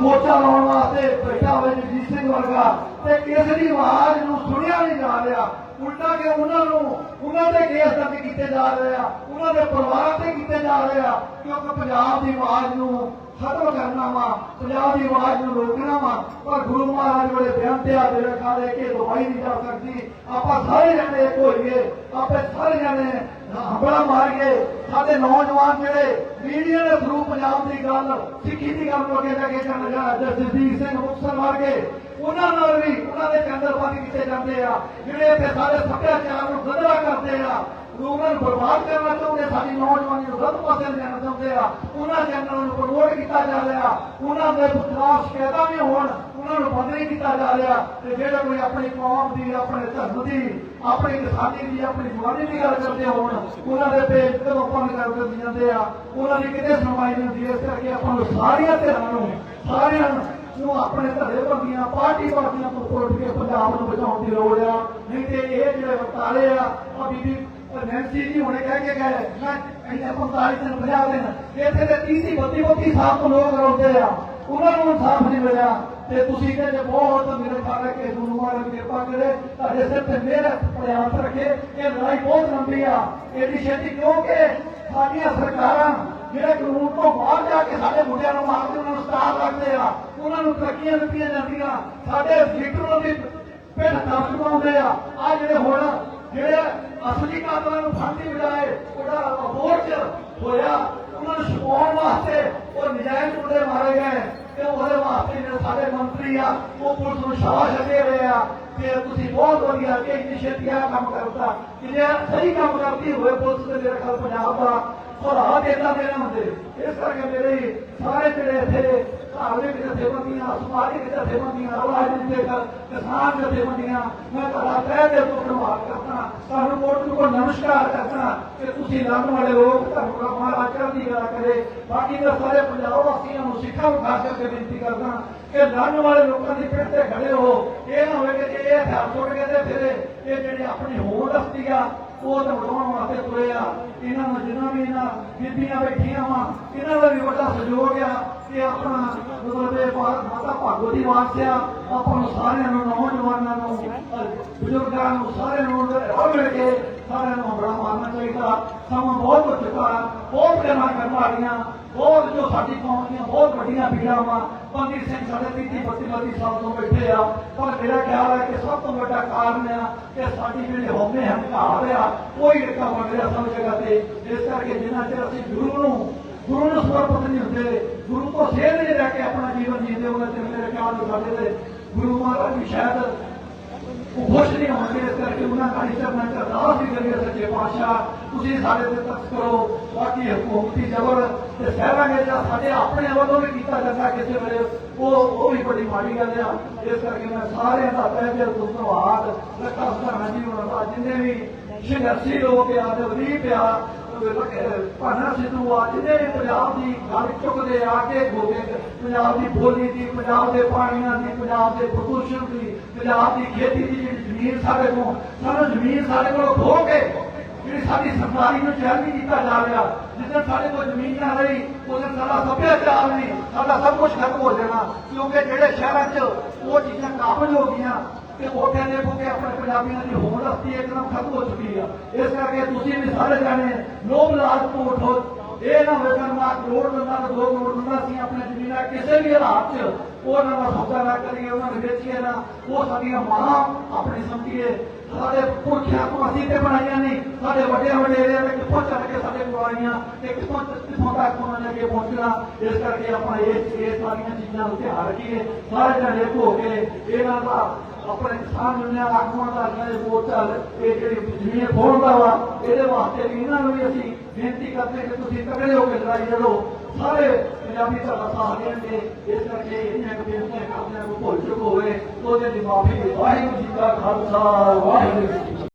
ਮੋਰਚਾ ਲਾਉਣ ਵਾਸਤੇ ਬੈਠਾ ਹੋਇਆ ਜਗਜੀਤ ਸਿੰਘ ਵਰਗਾ ਤੇ ਕਿਸੇ ਦੀ ਆਵਾਜ਼ ਨੂੰ ਸੁਣਿਆ ਨਹੀਂ ਜਾ ਰਿਹਾ। ਉਲਟਾ ਕਿ ਉਹਨਾਂ ਨੂੰ, ਉਹਨਾਂ ਦੇ ਕੇਸ ਦਰਜ ਕੀਤੇ ਜਾ ਰਹੇ ਆ, ਉਹਨਾਂ ਦੇ ਪਰਿਵਾਰਾਂ ਤੇ ਕੀਤੇ ਜਾ ਰਹੇ ਆ, ਕਿਉਂਕਿ ਪੰਜਾਬ ਦੀ ਆਵਾਜ਼ ਨੂੰ ਖਤਮ ਕਰਨਾ ਵਾ ਪੰਜਾਬ ਦੀ ਆਵਾਜ਼ ਨੂੰ ਰੋਕਣਾ ਵਾ, ਪਰ ਗੁਰੂ ਮਹਾਰਾਜ ਵਾਲੇ ਬਿਆਨ ਤੇ ਆ ਦੇ ਰਖਾ ਕੇ ਦਵਾਈ ਨਹੀਂ ਜਾ ਸਕਦੀ। ਆਪਾਂ ਸਾਰੇ ਜਣੇ ਇੱਕ ਹੋਈਏ, ਆਪੇ ਸਾਰੇ ਜਣੇ ਹੰਬੜਾ ਮਾਰੀਏ। ਸਾਡੇ ਨੌਜਵਾਨ ਜਿਹੜੇ ਮੀਡੀਆ ਦੇ ਥਰੂ ਪੰਜਾਬ ਦੀ ਗੱਲ, ਸਿੱਖੀ ਦੀ ਗੱਲ ਨੂੰ ਅੱਗੇ ਲੈ ਕੇ ਚੱਲ ਜਾ ਜਸਦੀਪ ਸਿੰਘ ਮੁਕਤਸਰ ਵਰਗੇ, ਉਹਨਾਂ ਨਾਲ ਵੀ ਉਹਨਾਂ ਦੇ ਚੰਦਰ ਬੰਦ ਕੀਤੇ ਜਾਂਦੇ ਆ, ਜਿਹੜੇ ਇੱਥੇ ਸਾਡੇ ਸੱਭਿਆਚਾਰ ਨੂੰ ਗੰਦਲਾ ਕਰਦੇ ਆ। ਉਹਨਾਂ ਨੂੰ ਬਰਬਾਦ ਕਰਨਾ ਚਾਹੁੰਦੇ, ਸਾਡੀ ਨੌਜਵਾਨੀ ਨੂੰ ਗਲਤ ਪਾਸੇ ਲੈਣਾ ਚਾਹੁੰਦੇ ਆ। ਉਹਨਾਂ ਚੈਨਲਾਂ ਨੂੰ ਕੀਤਾ ਜਾ ਰਿਹਾ। ਉਹਨਾਂ ਦੇ ਖਿਲਾਫ ਸ਼ਿਕਾਇਤਾਂ ਵੀ ਹੋਣ, ਉਹਨਾਂ ਨੂੰ ਬੰਦ ਨਹੀਂ ਕੀਤਾ ਜਾ ਰਿਹਾ ਤੇ ਜਿਹੜੇ ਕੋਈ ਆਪਣੀ ਕੌਮ ਦੀ, ਆਪਣੇ ਧਰਮ ਦੀ, ਆਪਣੀ ਕਿਸਾਨੀ ਦੀ, ਆਪਣੀ ਜਵਾਨੀ ਦੀ ਗੱਲ ਕਰਦੇ ਹੋਣ, ਉਹਨਾਂ ਦੇ ਪੇਜ ਕਦੋਂ ਬੰਦ ਕਰ ਦਿੱਤੇ ਜਾਂਦੇ ਆ। ਉਹਨਾਂ ਦੀ ਕਿਤੇ ਸੁਣਵਾਈ ਨਹੀਂ ਹੁੰਦੀ, ਇਸ ਕਰਕੇ ਆਪਾਂ ਨੂੰ ਸਾਰੀਆਂ ਧਿਰਾਂ ਨੂੰ, ਸਾਰਿਆਂ ਨੂੰ ਆਪਣੇ ਧੜੇ ਬੰਦੀਆਂ ਪਾਰਟੀ ਪਾਰਟੀਆਂ ਤੋਂ ਉੱਠ ਕੇ ਪੰਜਾਬ ਨੂੰ ਬਚਾਉਣ ਦੀ ਲੋੜ ਆ। ਨਹੀਂ ਤੇ ਇਹ ਜਿਹੜੇ ਵਰਤਾਰੇ ਆ ਆ ਬੀਬੀ ਨੈਂਸੀ ਜੀ ਹੁਣੇ, ਕਹਿ ਕੇ ਗਏ। ਮੈਂ ਇੰਨੇ 45 ਦਿਨ ਬਜਾ ਦੇਣ ਇੱਥੇ ਤੇ 30 32 32 ਸਾਲ ਤੋਂ ਲੋਕ ਰੋਂਦੇ ਆ। ਉਹਨਾਂ ਨੂੰ ਇਨਸਾਫ ਨਹੀਂ ਮਿਲਿਆ। ਤੇ ਤੁਸੀਂ ਕਹਿੰਦੇ ਬਹੁਤ ਮੇਰੇ ਖਿਆਲ ਕੇ ਗੁਰੂ ਮਹਾਰਾਜ ਕਿਰਪਾ ਕਰੇ, ਤੁਹਾਡੇ ਸਿਰ ਤੇ ਮੇਰਾ ਪ੍ਰਯਾਸ ਰੱਖੇ। ਇਹ ਲੜਾਈ ਬਹੁਤ ਲੰਬੀ ਆ। ਇਹਦੀ ਛੇਤੀ ਕਿਉਂਕਿ ਸਾਡੀਆਂ ਸਰਕਾਰਾਂ ਜਿਹੜੇ ਕਾਨੂੰਨ ਤੋਂ ਬਾਹਰ ਜਾ ਕੇ ਸਾਡੇ ਮੁੰਡਿਆਂ ਨੂੰ ਮਾਰਦੇ, ਉਹਨਾਂ ਨੂੰ ਸਟਾਰ ਰੱਖਦੇ ਆ। ਉਹਨਾਂ ਨੂੰ ਤਰੱਕੀਆਂ ਦਿੱਤੀਆਂ ਜਾਂਦੀਆਂ। ਸਾਡੇ ਲੀਡਰਾਂ ਦੀ ਪਿੰਡ ਦਮ ਚੁਕਾਉਂਦੇ ਆ। ਆ ਜਿਹੜੇ ਹੁਣ ਜਿਹੜੇ ਅਸਲੀ ਕਾਤਲਾਂ ਨੂੰ ਫਾਂਸੀ ਬਜਾਏ ਉਹਦਾ ਅਬੋਰਡ ਹੋਇਆ, ਉਹਨਾਂ ਨੂੰ ਛੁਪਾਉਣ ਵਾਸਤੇ ਉਹ ਨਜਾਇਜ਼ ਮੁੰਡੇ ਮਾਰੇ ਗਏ। ਤੇ ਉਹਦੇ ਵਾਸਤੇ ਜਿਹੜੇ ਸਾਡੇ ਮੰਤਰੀ ਆ, ਉਹ ਪੁਲਿਸ ਨੂੰ ਸ਼ਾਬਾਸ਼ ਦੇ ਰਹੇ ਆ। ਕਿ ਤੁਸੀਂ ਬਹੁਤ ਵਧੀਆ ਕਿ ਇੰਨੀ ਕੰਮ ਕਰਤਾ। ਕਿ ਸਹੀ ਕੰਮ ਕਰਦੀ ਹੋਵੇ ਪੁਲਿਸ ਦੇ ਮੇਰੇ ਖਿਆਲ ਪੰਜਾਬ ਦਾ। ਉਹ ਰਾਹ ਦੇਣਾ ਹੁੰਦੇ। ਇਸ ਕਰਕੇ ਮੇਰੇ ਸਾਰੇ ਜਿਹੜੇ ਇੱਥੇ ਧਾਰਮਿਕ ਜਥੇਬੰਦੀਆਂ, ਸਮਾਜਿਕ ਜਥੇਬੰਦੀਆਂ, ਰਾਜਨੀਤਿਕ ਕਿਸਾਨ ਜਥੇਬੰਦੀਆਂ, ਮੈਂ ਤੁਹਾਡਾ ਤਹਿ ਦਿਲ ਤੋਂ ਧੰਨਵਾਦ ਕਰਦਾ। ਤੁਹਾਨੂੰ ਕੋਟ ਨੂੰ ਨਮਸਕਾਰ ਕਰਦਾ ਕਿ ਤੁਸੀਂ ਲੰਘਣ ਵਾਲੇ ਲੋਕ ਤੁਹਾਨੂੰ ਦਾ ਮਹਾਰਾਜ ਚੜ੍ਹਦੀ ਕਲਾ ਕਰੇ। ਬਾਕੀ ਮੈਂ ਸਾਰੇ ਪੰਜਾਬ ਵਾਸੀਆਂ ਨੂੰ ਸਿੱਖਾਂ ਨੂੰ ਖਾਸ ਕਰਕੇ ਬੇਨਤੀ ਕਰਦਾ ਕਿ ਲੰਘਣ ਵਾਲੇ ਲੋਕਾਂ ਦੀ ਪਿੱਠ ਤੇ ਖੜੇ ਹੋ ਕਿ ਜੇ ਕੇ ਤੇ ਫਿਰ ਇਹ ਜਿਹੜੀ ਆਪਣੀ ਹੋਂਦ ਹਸਤੀ ਆ, ਉਹ ਤਾਂ ਵਡਾਉਣ ਵਾਸਤੇ ਤੁਰੇ ਆ। ਇਹਨਾਂ ਨੂੰ ਜਿੰਨਾ ਵੀ ਇਹਨਾਂ ਬੀਬੀਆਂ ਬੈਠੀਆਂ ਵਾ, ਇਹਨਾਂ ਦਾ ਵੀ ਵੱਡਾ ਸਹਿਯੋਗ ਆ ਕਿ ਆਪਣਾ ਮਤਲਬ ਇਹ ਮਾਤਾ ਭਾਗੋ ਦੀ ਵਾਰਸ ਆ, ਆਪਾਂ ਨੂੰ ਸਾਰਿਆਂ ਨੂੰ, ਨੌਜਵਾਨਾਂ ਨੂੰ, ਬਜ਼ੁਰਗਾਂ ਨੂੰ ਸਾਰਿਆਂ ਨੂੰ ਰਲ ਮਿਲ ਕੇ ਸਾਰਿਆਂ ਨੂੰ ਬੜਾ ਮਾਰਨਾ ਚਾਹੀਦਾ। ਸਮਾਂ ਬਹੁਤ ਹੋ ਚੁੱਕਾ, ਬਹੁਤ ਗੱਲਾਂ ਕਰਨ ਵਾਲੀਆਂ। ਬਹੁਤ ਜੋ ਸਾਡੀ ਕੌਮ ਦੀਆਂ ਬਹੁਤ ਵੱਡੀਆਂ ਪੀੜਾਂ ਵਾ ਸਿੰਘ ਸਾਡੇ 30 32 32 ਤੋਂ ਬੈਠੇ ਆ, ਪਰ ਮੇਰਾ ਖਿਆਲ ਹੈ ਕਿ ਸਭ ਤੋਂ ਵੱਡਾ ਕਾਰਨ ਆ ਕਿ ਸਾਡੀ ਜਿਹੜੀ ਹਉਮੈ ਹੰਕਾਰ ਆ, ਉਹ ਹੀ ਰਕਾ ਬਣ ਰਿਹਾ ਸਭ ਜਗ੍ਹਾ ਤੇ। ਇਸ ਕਰਕੇ ਜਿੰਨਾ ਚਿਰ ਅਸੀਂ ਗੁਰੂ ਨੂੰ ਗੁਰੂ ਨੂੰ ਸਮਰਪਿਤ ਨਹੀਂ ਹੁੰਦੇ, ਗੁਰੂ ਤੋਂ ਸੇਧ ਨਹੀਂ ਰਹਿ ਕੇ ਆਪਣਾ ਜੀਵਨ ਜੀਂਦੇ ਉਹਨਾਂ ਚਿਰ ਮੇਰੇ ਖਿਆਲ ਸਾਡੇ ਤੇ ਗੁਰੂ ਮਹਾਰਾਜ ਵੀ ਸ਼ਾਇਦ ਖੁਸ਼ ਨਹੀਂ ਹੋਣਗੇ ਇਸ ਕਰਕੇ ਉਹਨਾਂ ਦਾ ਚਰਨਾਂ ਚ ਅਰਦਾਸ ਵੀ ਕਰੀਏ ਸੱਚੇ ਪਾਤਸ਼ਾਹ। ਤੁਸੀਂ ਸਾਡੇ ਤੇ ਤਰਸ ਕਰੋ, ਬਾਕੀ ਹਕੂਮਤੀ ਜ਼ਬਰ ਤੇ ਸਹਿਰਾਂਗੇ ਜਾਂ ਸਾਡੇ ਆਪਣੇ ਵੱਲੋਂ ਵੀ ਕੀਤਾ ਜਾਂਦਾ ਕਿਸੇ ਵੇਲੇ, ਉਹ ਉਹ ਵੀ ਬੜੀ ਮਾੜੀ ਗੱਲ ਆ। ਇਸ ਕਰਕੇ ਮੈਂ ਸਾਰਿਆਂ ਦਾ ਤਹਿ ਦਿਲ ਤੋਂ ਧੰਨਵਾਦ। ਲੱਖਾਂ ਸਰਾਣਾ ਜੀ ਉਹਨਾਂ ਦਾ ਜਿੰਨੇ ਵੀ ਸੰਘਰਸ਼ੀ ਲੋਕ ਆ ਤੇ ਵਦੀਪ ਆ ਭਾਨਾ ਸਿੱਧੂ ਆ ਜਿਹਨੇ ਪੰਜਾਬ ਦੀ ਗੱਲ ਚੁੱਕਦੇ ਆ ਕੇ ਗੋਗੇ ਪੰਜਾਬ ਦੀ ਬੋਲੀ ਦੀ, ਪੰਜਾਬ ਦੇ ਪਾਣੀਆਂ ਦੀ, ਪੰਜਾਬ ਦੇ ਪ੍ਰਦੂਸ਼ਣ ਦੀ, ਪੰਜਾਬ ਦੀ ਖੇਤੀ ਦੀ ਜਿਹੜੀ ਜ਼ਮੀਨ ਸਾਡੇ ਕੋਲ, ਸਾਨੂੰ ਜ਼ਮੀਨ ਸਾਡੇ ਕੋਲ ਖੋ ਕੇ ਜਿਹੜੀ ਸਾਡੀ ਸਰਕਾਰੀ ਨੂੰ ਚੈਨ ਨਹੀਂ ਕੀਤਾ ਜਾ ਰਿਹਾ ਜਿੱਦਾਂ ਸਾਡੇ ਕੋਲ ਜ਼ਮੀਨ ਨਾ ਰਹੀ ਉਦੋਂ ਸਾਡਾ ਸੱਭਿਆਚਾਰ ਨਹੀਂ, ਸਾਡਾ ਸਭ ਕੁਝ ਖਤਮ ਹੋ ਜਾਣਾ, ਕਿਉਂਕਿ ਜਿਹੜੇ ਸ਼ਹਿਰਾਂ 'ਚ ਉਹ ਚੀਜ਼ਾਂ ਕਾਬਲ ਹੋ ਗਈਆਂ ਤੇ ਉਹ ਕਹਿੰਦੇ ਕੋ ਕਿ ਆਪਣੇ ਪੰਜਾਬੀਆਂ ਦੀ ਹੋਂਦ ਹਸਤੀ ਇੱਕਦਮ ਖਤਮ ਹੋ ਚੁੱਕੀ ਆ। ਇਸ ਕਰਕੇ ਤੁਸੀਂ ਵੀ ਸਾਰੇ ਜਾਣੇ ਲੋਕ ਲਾਜ ਤੋਂ ਇਹ ਨਾ ਹੋਵੇ ਕਿ ਕਰੋੜ ਦਿੰਦਾ ਦੋ ਕਰੋੜ ਦਿੰਦਾ ਸੀ ਆਪਣੇ ਜ਼ਮੀਨਾਂ ਕਿਸੇ ਵੀ ਹਾਲਾਤ 'ਚ, ਉਹਨਾਂ ਦਾ ਸੌਦਾ ਨਾ ਕਰੀਏ, ਉਹਨਾਂ ਨੂੰ ਵੇਚੀਏ ਨਾ। ਉਹ ਸਾਡੀਆਂ ਮਾਂ ਆਪਣੀ ਸਮਝੀਏ। ਸਾਡੇ ਪੁਰਖਿਆਂ ਤੋਂ ਅਸੀਂ ਤੇ ਬਣਾਈਆਂ ਨਹੀਂ। ਸਾਡੇ ਵੱਡੇ ਵਡੇਰਿਆਂ ਨੇ ਕਿੱਥੋਂ ਚੱਲ ਕੇ ਸਾਡੇ ਕੋਲ ਆਈਆਂ ਤੇ ਕਿੱਥੋਂ ਕਿੱਥੋਂ ਤੱਕ ਉਹਨਾਂ ਨੇ ਅੱਗੇ ਪਹੁੰਚਣਾ? ਇਸ ਕਰਕੇ ਆਪਾਂ ਇਹ ਇਹ ਸਾਰੀਆਂ ਚੀਜ਼ਾਂ ਨੂੰ ਧਿਆਨ ਰੱਖੀਏ। ਸਾਰੇ ਜਣੇ ਹੋ ਕੇ ਇਹਨਾਂ ਦਾ ਆਪਣੇ ਕਿਸਾਨ ਦੁਨੀਆ ਆਗੂਆਂ ਦਾ ਜਿਹੜੇ ਮੋਰਚਾ ਇਹ ਜਿਹੜੀ ਜ਼ਮੀਨ ਖੋਲਦਾ ਵਾ, ਇਹਦੇ ਵਾਸਤੇ ਵੀ ਇਹਨਾਂ ਨੂੰ ਵੀ ਅਸੀਂ ਬੇਨਤੀ ਕਰਦੇ ਕਿ ਤੁਸੀਂ ਤਕੜੇ ਹੋ ਕੇ ਲੜਾਈ ਲੜੋ। ਸਾਰੇ ਪੰਜਾਬੀ ਤੁਹਾਡਾ ਸਾਥ ਦੇਣਗੇ ਇਸ ਕਰਕੇ ਇਹਨਾਂ ਨੂੰ ਬੇਨਤੀ ਕਰਦੇ ਨੂੰ ਭੁੱਲ ਚੁੱਕ ਹੋਵੇ, ਉਹਦੇ ਦੀ ਮਾਫੀ ਵਾਹਿਗੁਰੂ ਜੀ ਕਾ ਖਾਲਸਾ, ਵਾਹਿਗੁਰੂ ਜੀ